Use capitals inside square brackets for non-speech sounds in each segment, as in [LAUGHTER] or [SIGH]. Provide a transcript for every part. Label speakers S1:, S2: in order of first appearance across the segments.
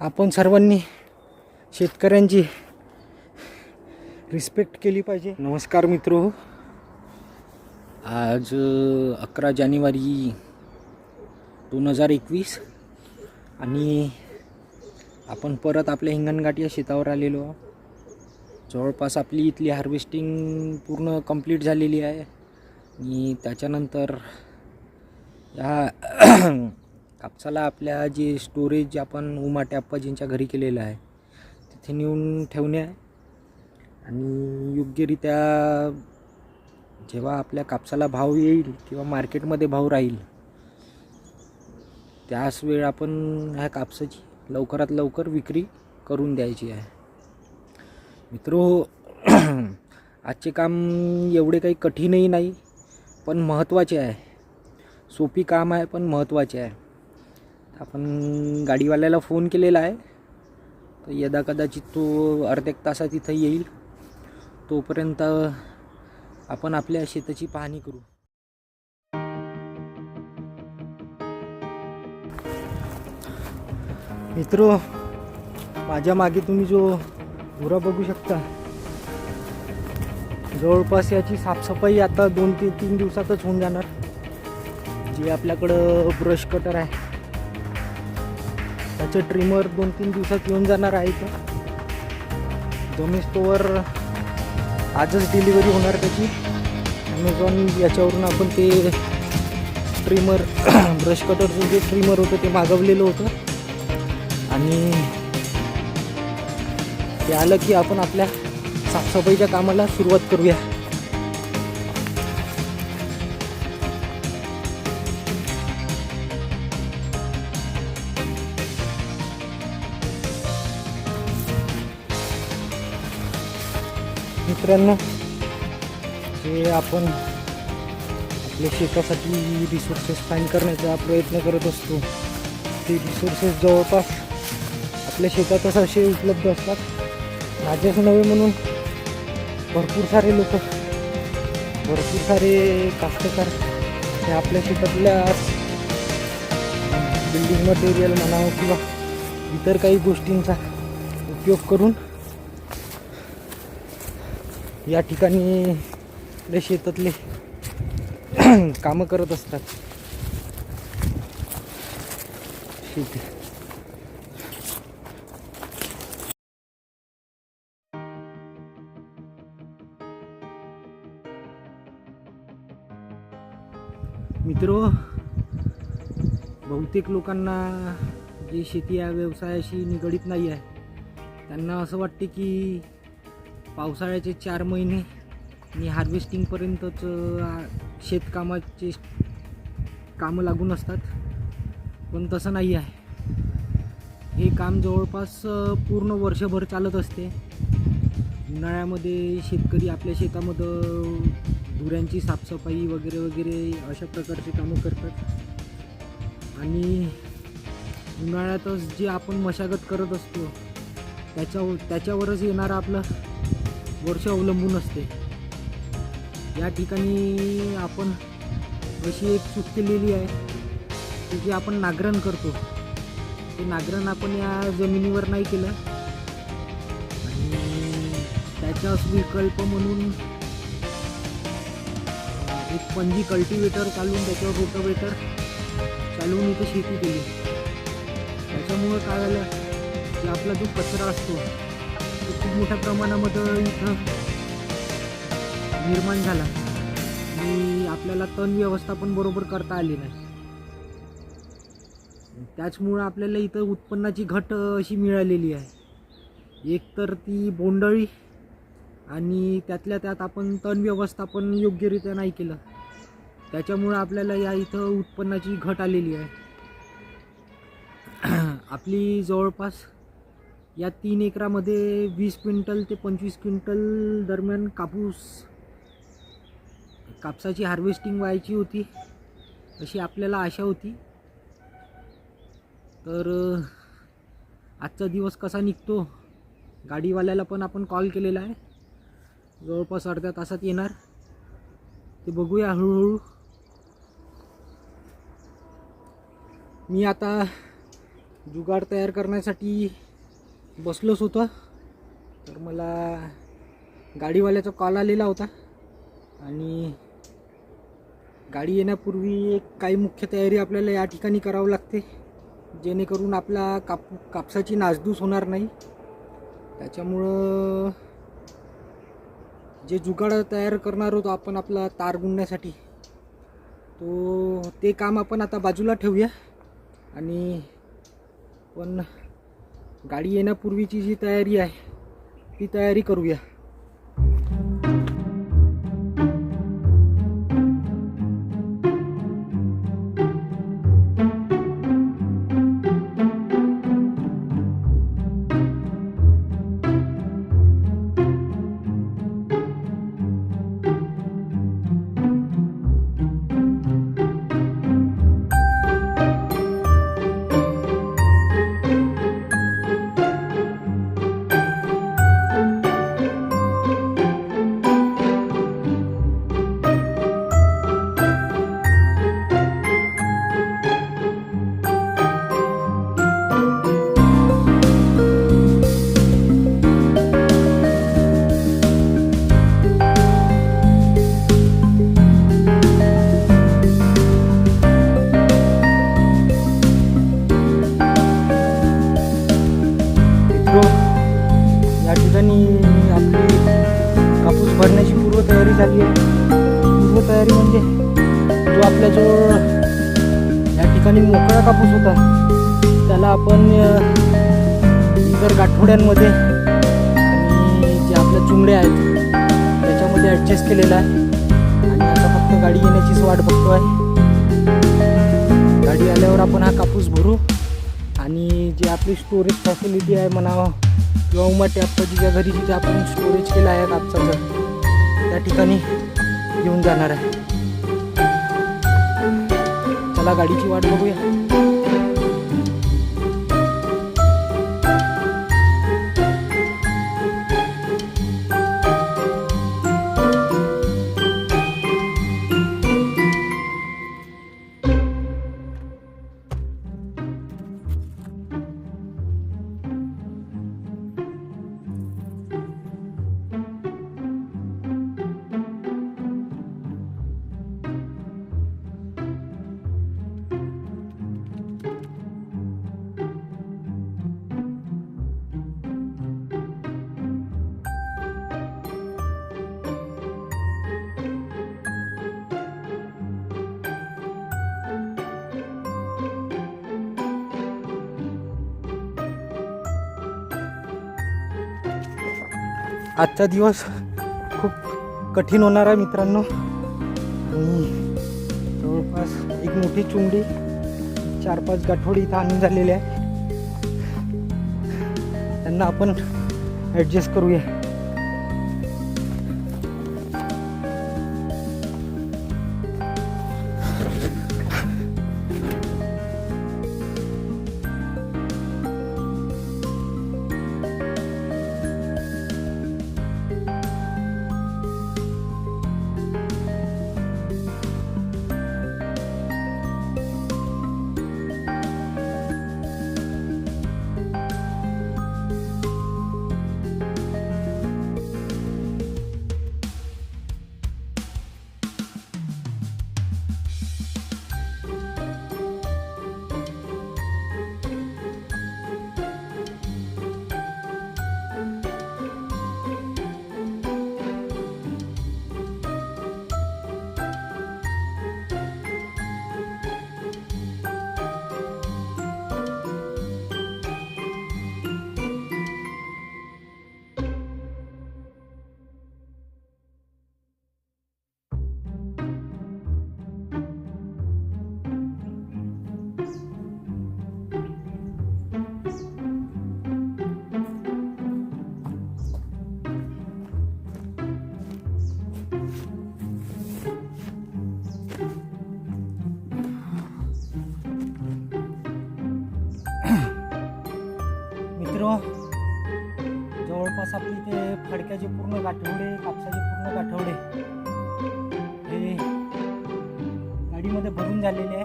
S1: आपण सर्वांनी शेतकऱ्यांची रिस्पेक्ट केली पाहिजे. नमस्कार मित्र. आज अकरा जानेवारी दोन हजार एकवीस आणि आपण परत आपल्या हिंगणघाट या शेतावर आलेलो जवळपास आपली इथली हार्वेस्टिंग पूर्ण कंप्लीट झालेली आहे. आणि त्याच्यानंतर या कापसाला आपल्या जे स्टोरेज आपण उमाटे आप्पाजींच्या घरी केलेलं आहे तिथे नेऊन ठेवणे आहे आणि योग्यरित्या जेव्हा आपल्या कापसाला भाव येईल किंवा मार्केटमध्ये भाव राहील त्याच वेळ आपण ह्या कापसाची लवकरात लवकर विक्री करून द्यायची आहे. मित्रो [CLEARS THROAT] आजचे काम एवढे काही कठीणही नाही पण महत्त्वाचे आहे. सोपी काम आहे पण महत्त्वाचे आहे. आपण गाडीवाल्याला फोन केलेला आहे. तर यदा कदाचित तो अर्ध्या एक तासात इथं येईल. तोपर्यंत आपण आपल्या शेताची पाहणी करू. मित्र माझ्या मागे तुम्ही जो उरा बघू शकता. जवळपास याची साफसफाई आता दोन ते तीन दिवसातच होऊन जाणार. जे आपल्याकडं ब्रश कटर आहे. त्याचं ट्रिमर दोन तीन दिवसात येऊन जाणार आहे इथं. जमेस्तोवर आजच डिलिव्हरी होणार त्याची. ॲमेझॉन याच्यावरून आपण ते ट्रिमर ब्रश कटरचं जे ट्रिमर होतं ते मागवलेलं होतं. आणि ते आलं की आपण आपल्या साफसफाईच्या कामाला सुरुवात करूया. मित्रांनो हे आपण आपल्या शेतासाठी रिसोर्सेस फाईन करण्याचा प्रयत्न करत असतो. ते रिसोर्सेस जवळपास आपल्या शेतातच असे उपलब्ध असतात. माझेच नव्हे म्हणून भरपूर सारे लोक भरपूर सारे कास्तकार हे आपल्या शेतातल्या बिल्डिंग मटेरियल म्हणावं किंवा इतर काही गोष्टींचा उपयोग करून या ठिकाणी आपल्या शेतातले [CLEARS THROAT] कामं करत असतात. शेती. मित्र बहुतेक लोकांना जे शेती या व्यवसायाशी निगडीत नाही आहे त्यांना असं वाटते की पावसाळ्याचे चार महिने आणि हार्वेस्टिंगपर्यंतच शेतकामाचे कामं लागून असतात. पण तसं नाही आहे. हे काम जवळपास पूर्ण वर्षभर चालत असते. उन्हाळ्यामध्ये शेतकरी आपल्या शेतामध्ये धुऱ्यांची साफसफाई वगैरे वगैरे अशा प्रकारचे कामं करतात. आणि उन्हाळ्यातच जे आपण मशागत करत असतो त्याच्या त्याच्यावरच येणारं आपलं वर्ष अवलंबून असते. या ठिकाणी आपण अशी एक चूक केलेली आहे की जे आपण नांगरण करतो. ते नांगरण आपण या जमिनीवर नाही केलं. आणि त्याचाच विकल्प म्हणून एक पंजी कल्टिवेटर चालवून त्याच्यावर रोटावेटर चालवून इथे शेती केली. त्याच्यामुळं काय झालं की आपला जो कचरा असतो मोठ्या प्रमाणामध्ये इथं निर्माण झाला. आणि आपल्याला तण व्यवस्थापन बरोबर करता आली नाही. त्याचमुळं आपल्याला इथं उत्पन्नाची घट अशी मिळालेली आहे. एक तर ती बोंडळी आणि त्यातल्या त्यात आपण तण व्यवस्थापन योग्यरित्या नाही केलं. त्याच्यामुळं आपल्याला या इथं उत्पन्नाची घट आलेली आहे. [CLEARS THROAT] आपली जवळपास या तीन एकरामध्ये वीस क्विंटल ते पंचवीस क्विंटल दरम्यान कापूस कापसाची हार्वेस्टिंग व्हायची होती अशी आपल्याला आशा होती. तर आजचा दिवस कसा निघतो गाडीवाल्याला पण आपण कॉल केलेला आहे. जवळपास अर्ध्या तासात येणार. ते बघूया हळूहळू. मी आता जुगाड तयार करण्यासाठी बसलोच होतं. तर मला गाडीवाल्याचा कॉल आलेला होता. आणि गाडी येण्यापूर्वी एक काही मुख्य तयारी आपल्याला या ठिकाणी करावं लागते. जेणेकरून आपला काप कापसाची नासधूस होणार नाही. त्याच्यामुळं जे जुगाड तयार करणार होतो आपण आपला तार गुंडण्यासाठी तो ते काम आपण आता बाजूला ठेवूया. आणि पण गाडी येण्यापूर्वीची जी तयारी आहे ती तयारी करूया. या ठिकाणी मोकळा कापूस होता. त्याला आपण इतर गाठोड्यांमध्ये आणि जे आपल्या चुंगड्या आहेत त्याच्यामध्ये ॲडजस्ट केलेला आहे. आणि आता फक्त गाडी येण्याचीच वाट बघतो आहे. गाडी आल्यावर आपण हा कापूस भरू. आणि जी आपली स्टोरेज फॅसिलिटी आहे म्हणावं किंवा उमाटे आप्पाजीच्या घरी जिथे आपण स्टोरेज केला आहे कापसाचं त्या ठिकाणी घेऊन जाणार आहे. चला गाडीची वाट बघूया. आजचा दिवस खूप कठीण होणार आहे मित्रांनो. आणि जवळपास एक मोठी चुंगडी चार पाच गाठोडी इथं आणून झालेली आहे. त्यांना आपण ॲडजस्ट करूया. जवळपास ते फडक्याचे पूर्ण गाठवडे कापसाचे पूर्ण गाठवडे. हे गाडीमध्ये भरून झालेले आहे.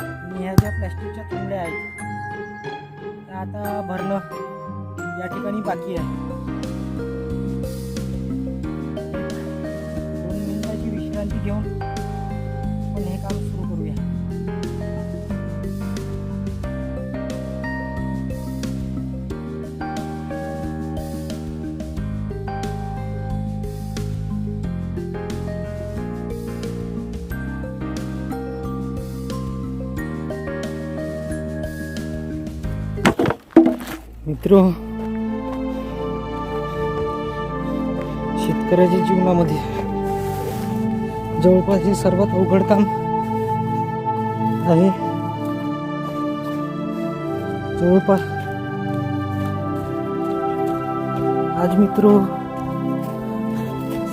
S1: आणि ह्या ज्या प्लॅस्टिकच्या थोंड्या आहेत ते आता भरणं या ठिकाणी बाकी आहे. दोन मिनिटाची विश्रांती घेऊन पण हे काम मित्र शेतकऱ्याच्या जीवनामध्ये जवळपास हे सर्वात अवघड काम आहे. जवळपास आज मित्र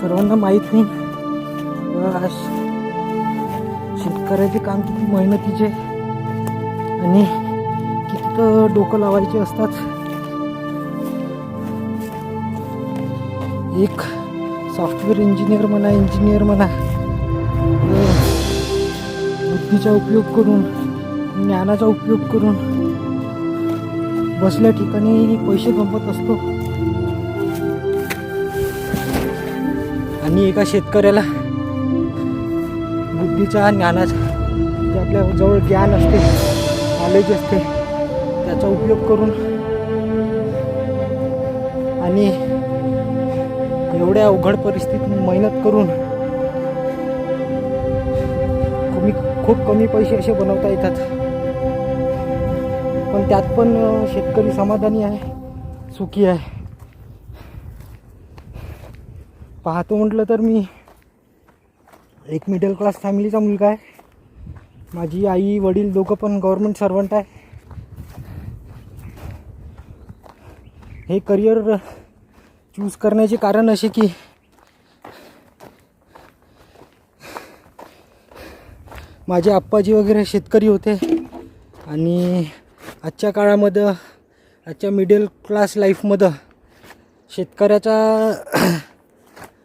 S1: सर्वांना माहीत नाही आज शेतकऱ्याचे काम किती मेहनतीचे आणि किती डोकं लावायचे असतात. एक सॉफ्टवेअर इंजिनियर म्हणा इंजिनियर म्हणा. बुद्धीचा उपयोग करून ज्ञानाचा उपयोग करून बसल्या ठिकाणी पैसे कमवत असतो. आणि एका शेतकऱ्याला बुद्धीचा ज्ञानाचा जे आपल्या जवळ ज्ञान असते नॉलेज असते त्याचा उपयोग करून आणि एवढ्या अवघड परिस्थितीत मेहनत करून कमी खूप कमी पैसे असे बनवता येतात. पण त्यात पण शेतकरी समाधानी आहे सुखी आहे. पाहतो म्हटलं तर मी एक मिडल क्लास फॅमिलीचा मुलगा आहे. माझी आई वडील दोघं पण गव्हर्मेंट सर्वंट आहे. हे करिअर चूज करण्याचे कारण असे की माझे आप्पाजी वगैरे शेतकरी होते आणि आजच्या काळामध्ये आजच्या मिडल क्लास लाईफमध्ये शेतकऱ्याचा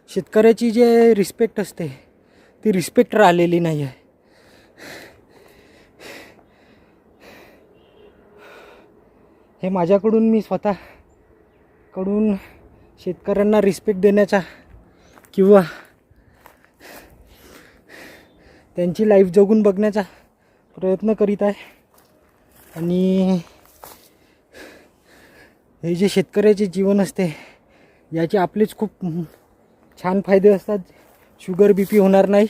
S1: शेतकऱ्याची जे रिस्पेक्ट असते ती रिस्पेक्ट राहिलेली नाही आहे. हे माझ्याकडून मी स्वतःकडून शेतकऱ्यांना रिस्पेक्ट देण्याचा किंवा त्यांची लाईफ जगून बघण्याचा प्रयत्न करीत आहे. आणि हे जे शेतकऱ्याचे जीवन असते याचे आपलेच खूप छान फायदे असतात. शुगर बी पी होणार नाही.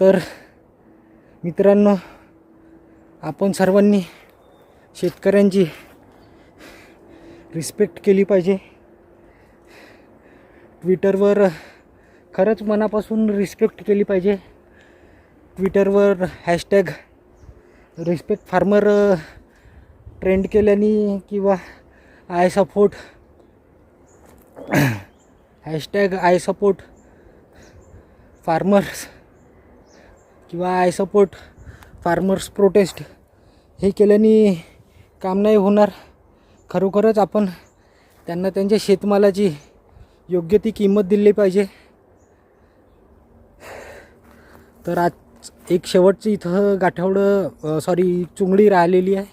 S1: तर मित्रांनो आपण सर्वांनी शेतकऱ्यांची रिस्पेक्ट केली पाहिजे. ट्विटरवर खरंच मनापासून रिस्पेक्ट केली पाहिजे. ट्विटरवर हॅशटॅग रिस्पेक्ट फार्मर ट्रेंड केल्याने किंवा I support. Hashtag I support farmers किंवा आय सपोर्ट फार्मर्स प्रोटेस्ट हे केल्याने काम नाही होणार. खरोखरच आपण त्यांना त्यांच्या शेतमालाची योग्य ती किंमत दिली पाहिजे. तर आज एक शेवटची इथं गाठवडं सॉरी चुंगडी राहिलेली आहे.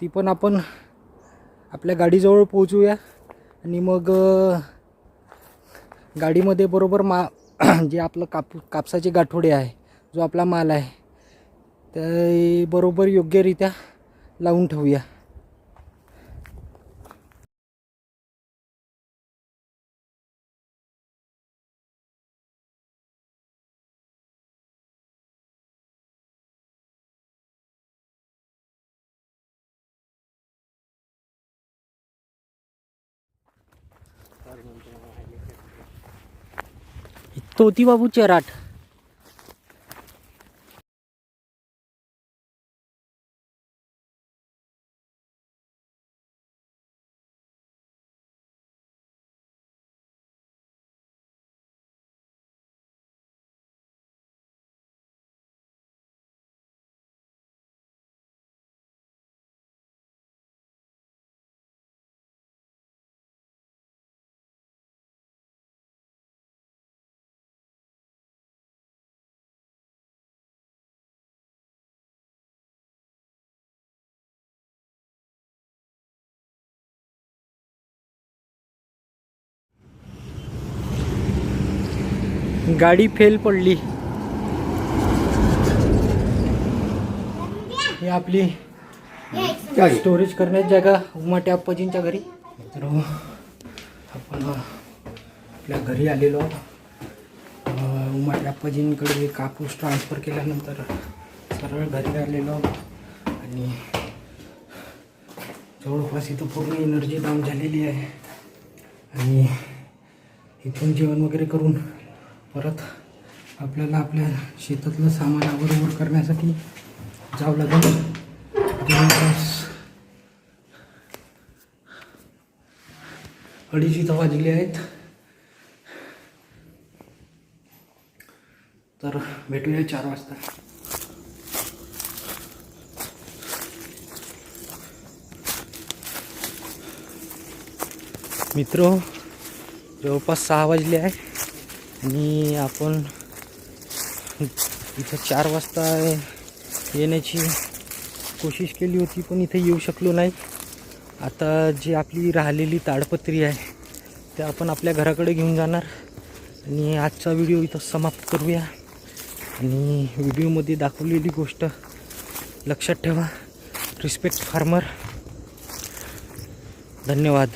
S1: ती पण आपण आपल्या गाडीजवळ पोहोचूया. आणि मग गाडीमध्ये बरोबर मा [CLEARS THROAT] जे आपलं काप कापसाचे गाठोडे आहे जो आपला माल आहे ते बरोबर योग्यरित्या लावून ठेवूया. तोतीबाबू होती चराट. गाडी फेल पडली. ही आपली स्टोरेज करण्याची जागा उमाटे आप्पाजींच्या घरी. तर आपण आपल्या घरी आलेलो उमाटे आप्पाजींकडे कापूस ट्रान्सफर केल्यानंतर सरळ घरी आलेलो. आणि जवळपास इथं पूर्ण एनर्जी डाऊन झालेली आहे. आणि इथून जेवण वगैरे करून परत आपल्याला आपल्या शेतातलं सामान आवरवर करण्यासाठी जावं लागेल. जवळपास अडीच इथं वाजले आहेत. तर भेटूया चार वाजता. मित्र जवळपास सहा वाजले आहे. आणि आपण इथं चार वाजता येण्याची कोशिश केली होती पण इथे येऊ शकलो नाही. आता जी आपली राहिलेली ताडपत्री आहे ते आपण आपल्या घराकडे घेऊन जाणार. आणि आजचा व्हिडिओ इथं समाप्त करूया. आणि व्हिडिओमध्ये दाखवलेली गोष्ट लक्षात ठेवा. Respect farmer. धन्यवाद.